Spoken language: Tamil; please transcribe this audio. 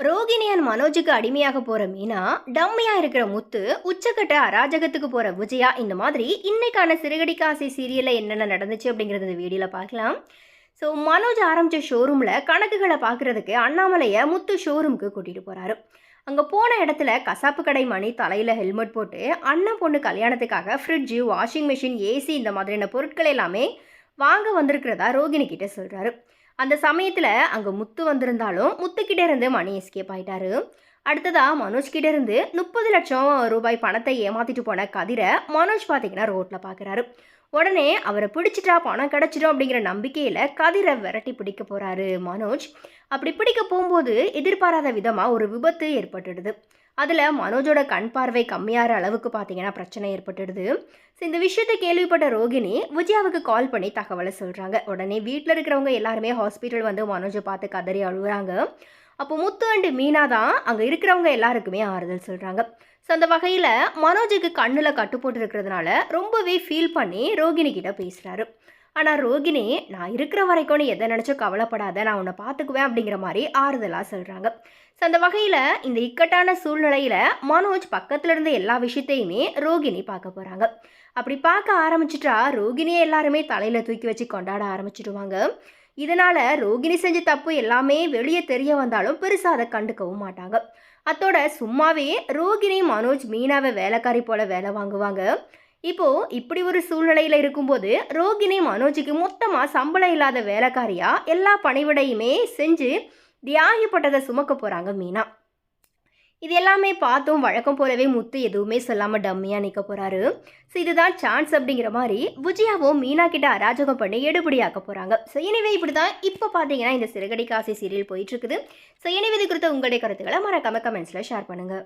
ரோகிணி அண்ட் மனோஜுக்கு அடிமையாக போற மீனா டம்மியா இருக்கிற முத்து உச்சக்கட்ட அராஜகத்துக்கு போற விஜயா இந்த மாதிரி இன்னைக்கான சிறுகடி காசி சீரியல்ல என்னென்ன நடந்துச்சு அப்படிங்கறது இந்த வீடியோல பார்க்கலாம். ஸோ மனோஜ் ஆரம்பிச்ச ஷோரூம்ல கணக்குகளை பார்க்கறதுக்கு அண்ணாமலையை முத்து ஷோரூமுக்கு கூட்டிட்டு போறாரு. அங்கே போன இடத்துல கசாப்பு கடை மணி தலையில் ஹெல்மெட் போட்டு அண்ணன் பொண்ணு கல்யாணத்துக்காக ஃப்ரிட்ஜு வாஷிங் மிஷின் ஏசி இந்த மாதிரியான பொருட்கள் எல்லாமே வாங்க வந்திருக்கிறதா ரோகிணி கிட்ட சொல்கிறாரு அந்த சமயத்தில் அங்கே முத்து வந்திருந்தாலும் முத்துக்கிட்டே இருந்து மணி எஸ்கேப் ஆயிட்டாரு. அடுத்ததா மனோஜ் கிட்ட இருந்து முப்பது லட்சம் ரூபாய் பணத்தை ஏமாத்திட்டு போன கதிரை மனோஜ் பார்த்தீங்கன்னா ரோட்டில் பார்க்குறாரு உடனே அவரை பிடிச்சிட்டா பணம் கிடச்சிடும் அப்படிங்கிற நம்பிக்கையில் கதிரை விரட்டி பிடிக்க போகிறாரு மனோஜ். அப்படி பிடிக்க போகும்போது எதிர்பாராத விதமாக ஒரு விபத்து ஏற்பட்டுடுது. அதில் மனோஜோட கண் பார்வை கம்மியாகிற அளவுக்கு பார்த்தீங்கன்னா பிரச்சனை ஏற்பட்டுடுது. ஸோ இந்த விஷயத்தை கேள்விப்பட்ட ரோகிணி விஜயாவுக்கு கால் பண்ணி தகவலை சொல்கிறாங்க உடனே வீட்டில் இருக்கிறவங்க எல்லாருமே ஹாஸ்பிட்டல் வந்து மனோஜை பார்த்து கதறி அழுகுறாங்க. அப்போ முத்து அண்டு மீனா தான் அங்கே இருக்கிறவங்க எல்லாருக்குமே ஆறுதல் சொல்கிறாங்க ஸோ அந்த வகையில் மனோஜுக்கு கண்ணில் கட்டு போட்டு இருக்கிறதுனால ரொம்பவே ஃபீல் பண்ணி ரோகிணி கிட்ட பேசுகிறாரு ஆனால் ரோகிணி நான் இருக்கிற வரைக்கும் நீ எதை நினச்சும் கவலைப்படாத நான் உன்னை பார்த்துக்குவேன் அப்படிங்கிற மாதிரி ஆறுதலாக சொல்கிறாங்க ஸோ அந்த வகையில் இந்த இக்கட்டான சூழ்நிலையில் மனோஜ் பக்கத்தில் இருந்த எல்லா விஷயத்தையுமே ரோகிணி பார்க்க போகிறாங்க அப்படி பார்க்க ஆரம்பிச்சிட்டா ரோகிணியை எல்லாருமே தலையில் தூக்கி வச்சு கொண்டாட ஆரம்பிச்சிடுவாங்க. இதனால் ரோகிணி செஞ்ச தப்பு எல்லாமே வெளியே தெரிய வந்தாலும் பெருசாக அதை கண்டுக்கவும் மாட்டாங்க. அத்தோட சும்மாவே ரோகிணி மனோஜ் மீனாவை வேலைக்காரி போல வேலை வாங்குவாங்க. இப்போ இப்படி ஒரு சூழ்நிலையில் இருக்கும்போது ரோகிணி மனோஜுக்கு மொத்தமாக சம்பளம் இல்லாத வேலைக்காரியா எல்லா பணிவிடையுமே செஞ்சு தியாகிப்பட்டதை சுமக்க போகிறாங்க மீனா. இது எல்லாமே பார்த்தும் வழக்கம் போலவே முத்து எதுவுமே சொல்லாமல் டம்மியாக நிற்க போகிறாரு ஸோ இதுதான் சான்ஸ் அப்படிங்கிற மாதிரி விஜயாவும் மீனா கிட்ட அராஜகம் பண்ணி எடுபடியாக்க போகிறாங்க ஸோ எனவே இப்படி தான் இப்போ பார்த்தீங்கன்னா இந்த சிறுகடி காசி சீரியல் போயிட்டுருக்குது ஸோ எனவே இது குறித்த உங்களுடைய கருத்துக்களை மறக்காம கமெண்ட்ஸில் ஷேர் பண்ணுங்கள்